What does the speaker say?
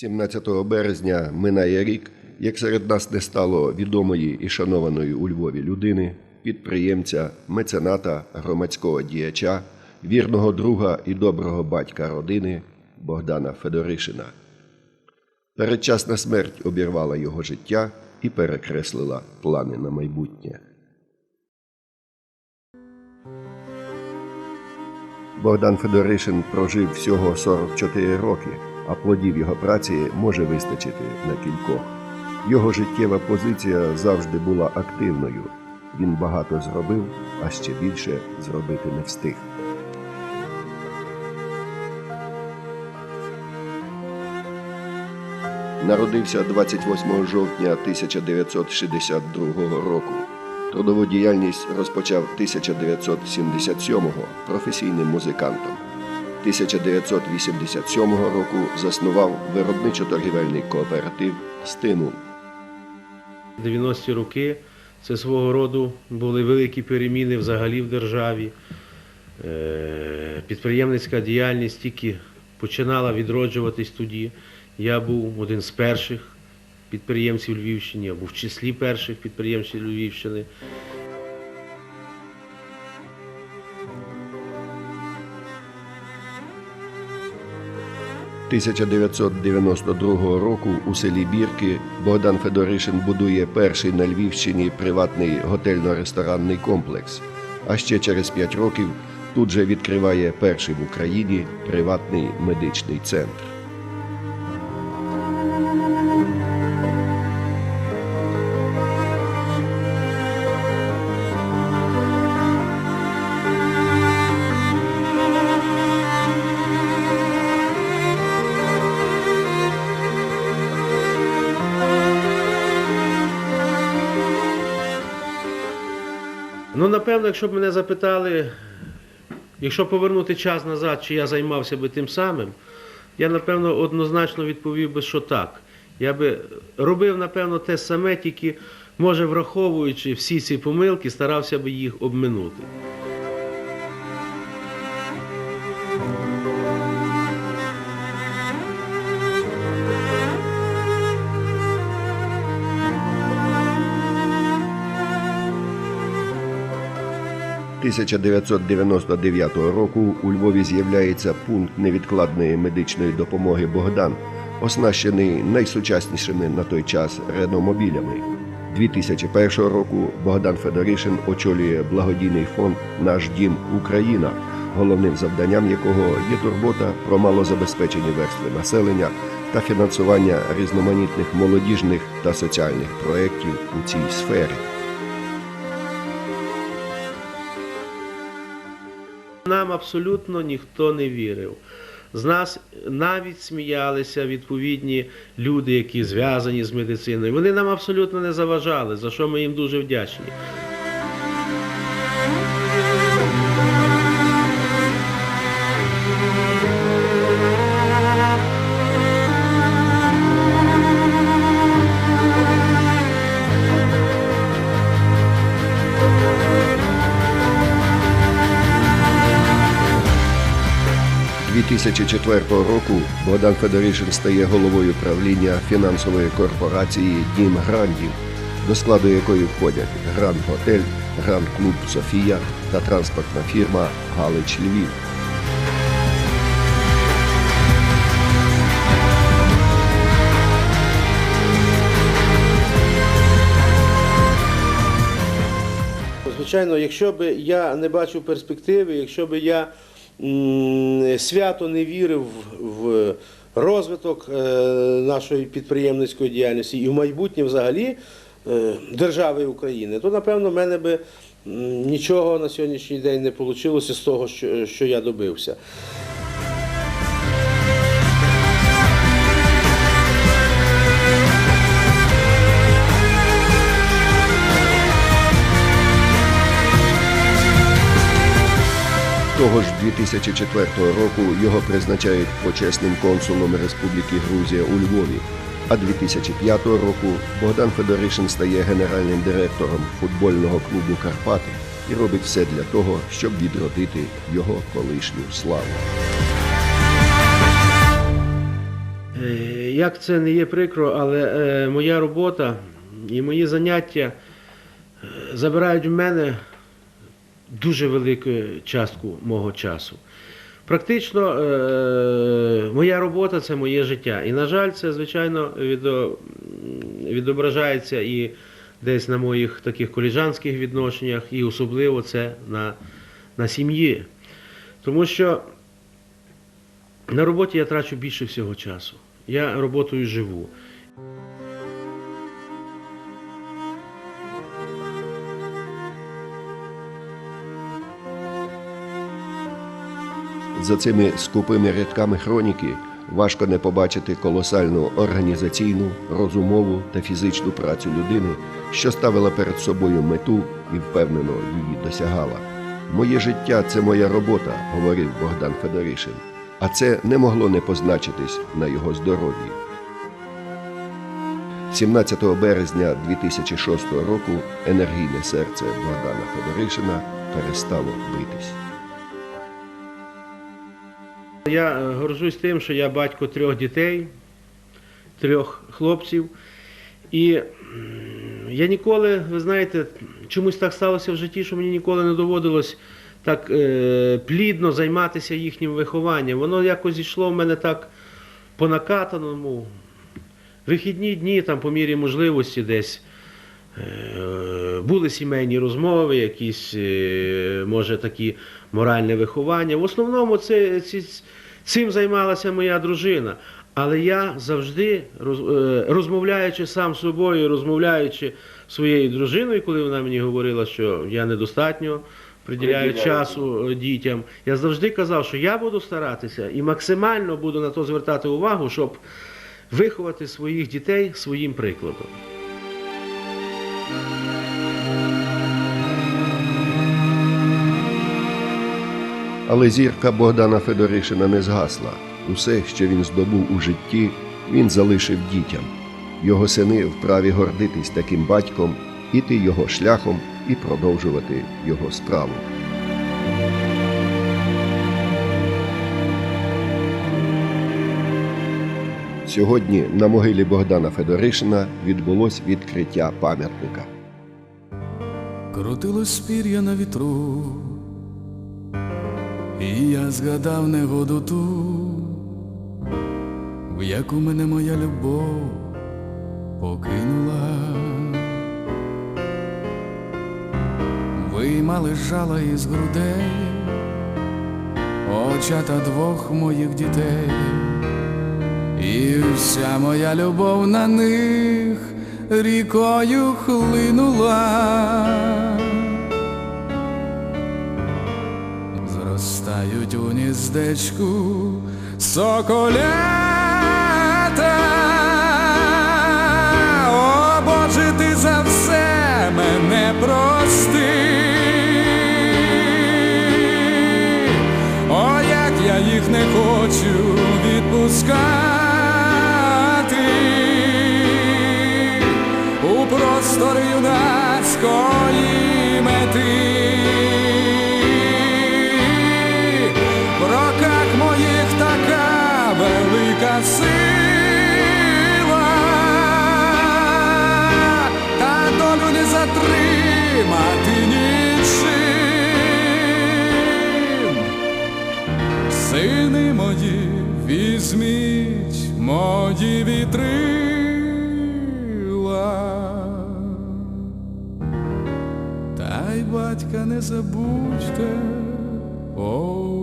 17 березня минає рік, як серед нас не стало відомої і шанованої у Львові людини, підприємця, мецената, громадського діяча, вірного друга і доброго батька родини Богдана Федоришина. Передчасна смерть обірвала його життя і перекреслила плани на майбутнє. Богдан Федоришин прожив всього 44 роки, а плодів його праці може вистачити на кількох. Його життєва позиція завжди була активною. Він багато зробив, а ще більше зробити не встиг. Народився 28 жовтня 1962 року. Трудову діяльність розпочав 1977-го професійним музикантом. 1987 року заснував виробничо-торгівельний кооператив Стимул. 90-ті роки це свого роду були великі переміни взагалі в державі. Е, Підприємницька діяльність тільки починала відроджуватись тоді. Я був один з перших підприємців Львівщини, я був в числі перших підприємців Львівщини. – 1992 року у селі Бірки Богдан Федоришин будує перший на Львівщині приватний готельно-ресторанний комплекс. А ще через 5 років тут же відкриває перший в Україні приватний медичний центр. Ну, напевно, якщо б мене запитали, якщо повернути час назад, чи я займався би тим самим, я напевно однозначно відповів би, що так. Я би робив, напевно, те саме, тільки, може, враховуючи всі ці помилки, старався би їх обминути. – 1999 року у Львові з'являється пункт невідкладної медичної допомоги Богдан, оснащений найсучаснішими на той час реномобілями. 2001 року Богдан Федоришин очолює благодійний фонд Наш дім Україна, головним завданням якого є турбота про малозабезпечені верстви населення та фінансування різноманітних молодіжних та соціальних проєктів у цій сфері. Нам абсолютно ніхто не вірив. З нас навіть сміялися відповідні люди, які зв'язані з медициною. Вони нам абсолютно не заважали, за що ми їм дуже вдячні. – 2004 року Богдан Федоришин стає головою правління фінансової корпорації Дім Грандів, до складу якої входять Гранд Готель, Гранд Клуб Софія та транспортна фірма Галич Львів. Звичайно, якщо б я не бачив перспективи, якщо б я свято не вірив в розвиток е, нашої підприємницької діяльності і в майбутнє взагалі е, держави України, то напевно в мене би нічого на сьогоднішній день не вийшло з того, що, що я добився. Того ж 2004 року його призначають почесним консулом Республіки Грузія у Львові. А 2005 року Богдан Федоришин стає генеральним директором футбольного клубу Карпати і робить все для того, щоб відродити його колишню славу. Е, Як це не є прикро, але е, моя робота і мої заняття е, забирають в мене дуже велику частку мого часу. Практично е, моя робота це моє життя. І, на жаль, це, звичайно, відображається і десь на моїх таких коліжанських відношеннях, і особливо це на, на сім'ї. Тому що на роботі я трачу більше всього часу. Я роботою живу. За цими скупими рядками хроніки важко не побачити колосальну організаційну, розумову та фізичну працю людини, що ставила перед собою мету і впевнено її досягала. Моє життя це моя робота, говорив Богдан Федоришин, а це не могло не позначитись на його здоров'ї. 17 березня 2006 року енергійне серце Богдана Федоришина перестало битись. Я е, горжусь тим, що я батько трьох дітей, трьох хлопців. І я ніколи, ви знаєте, чомусь так сталося в житті, що мені ніколи не доводилось так е, плідно займатися їхнім вихованням. Воно якось йшло в мене так по накатаному. Вихідні дні, там, по мірі можливості, десь е, були сімейні розмови, якісь, е, може, такі моральне виховання. В основному це, ці, цим займалася моя дружина. Але я завжди, е, розмовляючи сам з собою, розмовляючи своєю дружиною, коли вона мені говорила, що я недостатньо приділяю Приділяю. часу е, дітям, я завжди казав, що я буду старатися і максимально буду на то звертати увагу, щоб виховати своїх дітей своїм прикладом. Але зірка Богдана Федоришина не згасла. Усе, що він здобув у житті, він залишив дітям. Його сини вправі гордитись таким батьком, іти його шляхом і продовжувати його справу. Сьогодні на могилі Богдана Федоришина відбулось відкриття пам'ятника. Крутилось пір'я на вітру, і я згадав негоду ту, в яку мене моя любов покинула. Виймали жала із грудей, очата двох моїх дітей, і вся моя любов на них рікою хлинула. Зростають у гніздечку соколята. О, Боже, ти за все мене прости. О, як я їх не хочу відпускати у простори юнацької Сини мої, візьміть мої вітрила. Та й батька не забудьте, о